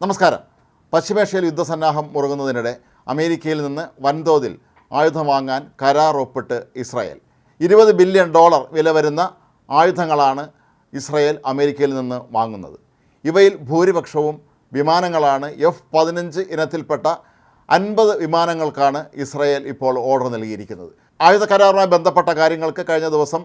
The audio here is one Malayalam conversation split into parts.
നമസ്കാരം. പശ്ചിമേഷ്യയിൽ യുദ്ധസന്നാഹം മുറുകുന്നതിനിടെ അമേരിക്കയിൽ നിന്ന് വൻതോതിൽ ആയുധം വാങ്ങാൻ കരാർ ഒപ്പിട്ട് ഇസ്രായേൽ. ഇരുപത് ബില്യൺ ഡോളർ വില വരുന്ന ആയുധങ്ങളാണ് ഇസ്രായേൽ അമേരിക്കയിൽ നിന്ന് വാങ്ങുന്നത്. ഇവയിൽ ഭൂരിപക്ഷവും വിമാനങ്ങളാണ്. എഫ് പതിനഞ്ച് ഇനത്തിൽപ്പെട്ട അൻപത് വിമാനങ്ങൾക്കാണ് ഇസ്രായേൽ ഇപ്പോൾ ഓർഡർ നൽകിയിരിക്കുന്നത്. ആയുധ കരാറുമായി ബന്ധപ്പെട്ട കാര്യങ്ങൾക്ക് കഴിഞ്ഞ ദിവസം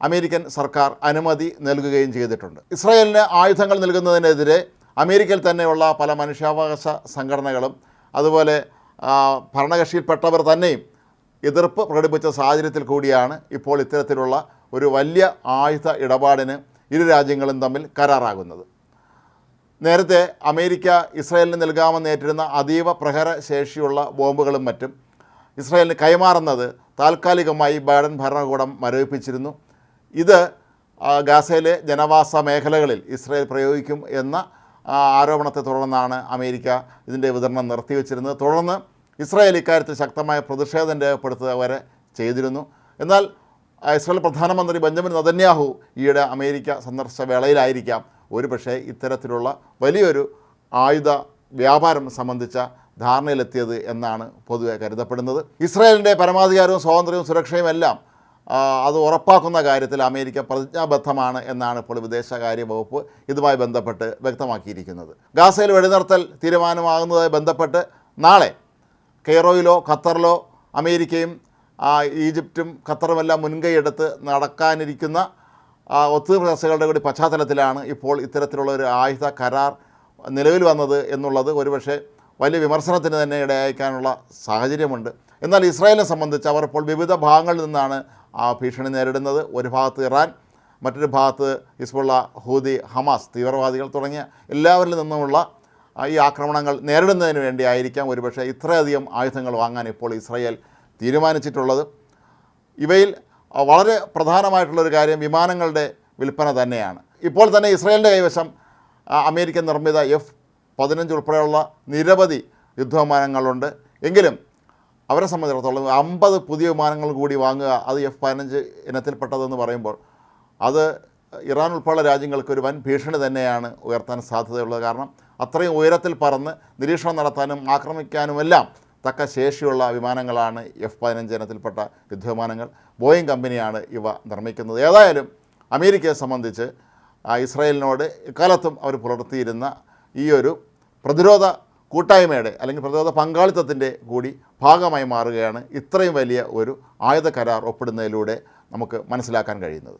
അമേരിക്കൻ സർക്കാർ അനുമതി നൽകുകയും ചെയ്തിട്ടുണ്ട്. ഇസ്രായേലിന് ആയുധങ്ങൾ നൽകുന്നതിനെതിരെ അമേരിക്കയിൽ തന്നെയുള്ള പല മനുഷ്യാവകാശ സംഘടനകളും അതുപോലെ ഭരണകക്ഷിയിൽപ്പെട്ടവർ തന്നെയും എതിർപ്പ് പ്രകടിപ്പിച്ച സാഹചര്യത്തിൽ കൂടിയാണ് ഇപ്പോൾ ഇത്തരത്തിലുള്ള ഒരു വലിയ ആയുധ ഇടപാടിന് ഇരു രാജ്യങ്ങളും തമ്മിൽ കരാറാകുന്നത്. നേരത്തെ അമേരിക്ക ഇസ്രായേലിന് നൽകാമെന്ന് ഏറ്റിരുന്ന അതീവ പ്രഹരശേഷിയുള്ള ബോംബുകളും മറ്റും ഇസ്രായേലിന് കൈമാറുന്നത് താൽക്കാലികമായി ബൈഡൻ ഭരണകൂടം മരവിപ്പിച്ചിരുന്നു. ഇത് ഗാസയിലെ ജനവാസ മേഖലകളിൽ ഇസ്രായേൽ പ്രയോഗിക്കും എന്ന ആരോപണത്തെ തുടർന്നാണ് അമേരിക്ക ഇതിന്റെ വിതരണം നിർത്തിവെച്ചിരുന്നത്. തുടർന്ന് ഇസ്രായേൽ ഇക്കാര്യത്തിൽ ശക്തമായ പ്രതിഷേധം രേഖപ്പെടുത്തുക വരെ ചെയ്തിരുന്നു. എന്നാൽ ഇസ്രായേൽ പ്രധാനമന്ത്രി ബെഞ്ചമിൻ നതന്യാഹു ഈയിടെ അമേരിക്ക സന്ദർശിച്ച വേളയിലായിരിക്കാം. ഒരു പക്ഷേ ഇത്തരത്തിലുള്ള വലിയൊരു ആയുധ വ്യാപാരം സംബന്ധിച്ച ധാരണയിലെത്തിയത് എന്നാണ് പൊതുവെ കരുതപ്പെടുന്നത്. ഇസ്രായേലിന്റെ പരമാധികാരവും സ്വാതന്ത്ര്യവും സുരക്ഷയും എല്ലാം അത് ഉറപ്പാക്കുന്ന കാര്യത്തിൽ അമേരിക്ക പ്രതിജ്ഞാബദ്ധമാണ് എന്നാണ് ഇപ്പോൾ വിദേശകാര്യ വകുപ്പ് ഇതുമായി ബന്ധപ്പെട്ട് വ്യക്തമാക്കിയിരിക്കുന്നത്. ഗാസയിൽ വെടിനിർത്തൽ തീരുമാനമാകുന്നതുമായി ബന്ധപ്പെട്ട് നാളെ കെയ്റോയിലോ ഖത്തറിലോ അമേരിക്കയും ഈജിപ്തും ഖത്തറുമെല്ലാം മുൻകൈയെടുത്ത് നടക്കാനിരിക്കുന്ന ഒത്തുതീർപ്പ് ചർച്ചകളുടെ കൂടി പശ്ചാത്തലത്തിലാണ് ഇപ്പോൾ ഇത്തരത്തിലുള്ള ഒരു ആയുധ കരാർ നിലവിൽ വന്നത് എന്നുള്ളത് ഒരുപക്ഷെ വലിയ വിമർശനത്തിന് തന്നെ ഇടയാക്കാനുള്ള സാഹചര്യമുണ്ട്. എന്നാൽ ഇസ്രായേലിനെ സംബന്ധിച്ച് അവർ ഇപ്പോൾ വിവിധ ഭാഗങ്ങളിൽ നിന്നാണ് ആ ഭീഷണി നേരിടുന്നത്. ഒരു ഭാഗത്ത് ഇറാൻ മറ്റൊരു ഭാഗത്ത് ഹിസ്ബുള്ള ഹൂദി ഹമാസ് തീവ്രവാദികൾ തുടങ്ങിയ എല്ലാവരിൽ നിന്നുമുള്ള ഈ ആക്രമണങ്ങൾ നേരിടുന്നതിന് വേണ്ടിയായിരിക്കാം ഒരുപക്ഷെ ഇത്രയധികം ആയുധങ്ങൾ വാങ്ങാൻ ഇപ്പോൾ ഇസ്രയേൽ തീരുമാനിച്ചിട്ടുള്ളത്. ഇവയിൽ വളരെ പ്രധാനമായിട്ടുള്ളൊരു കാര്യം വിമാനങ്ങളുടെ വിൽപ്പന തന്നെയാണ്. ഇപ്പോൾ തന്നെ ഇസ്രയേലിന്റെ കൈവശം അമേരിക്കൻ നിർമ്മിത എഫ് പതിനഞ്ച് ഉൾപ്പെടെയുള്ള നിരവധി യുദ്ധവിമാനങ്ങളുണ്ട്. എങ്കിലും അവരെ സംബന്ധിച്ചിടത്തോളം അമ്പത് പുതിയ വിമാനങ്ങൾ കൂടി വാങ്ങുക അത് എഫ് പതിനഞ്ച് ഇനത്തിൽപ്പെട്ടതെന്ന് പറയുമ്പോൾ അത് ഇറാൻ ഉൾപ്പെടെയുള്ള രാജ്യങ്ങൾക്ക് ഒരു വൻ ഭീഷണി തന്നെയാണ് ഉയർത്താൻ സാധ്യതയുള്ളത്. കാരണം അത്രയും ഉയരത്തിൽ പറന്ന് നിരീക്ഷണം നടത്താനും ആക്രമിക്കാനുമെല്ലാം തക്ക ശേഷിയുള്ള വിമാനങ്ങളാണ് എഫ് പതിനഞ്ച് ഇനത്തിൽപ്പെട്ട യുദ്ധവിമാനങ്ങൾ. ബോയിങ് കമ്പനിയാണ് ഇവ നിർമ്മിക്കുന്നത്. ഏതായാലും അമേരിക്കയെ സംബന്ധിച്ച് ഇസ്രായേലിനോട് ഇക്കാലത്തും അവർ പുലർത്തിയിരുന്ന ഈ ഒരു പ്രതിരോധ കൂട്ടായ്മയുടെ അല്ലെങ്കിൽ പ്രതിരോധ പങ്കാളിത്തത്തിന്റെ കൂടി ഭാഗമായി മാറുകയാണ് ഇത്രയും വലിയ ഒരു ആയുധ കരാർ ഒപ്പിടുന്നതിലൂടെ നമുക്ക് മനസ്സിലാക്കാൻ കഴിയുന്നത്.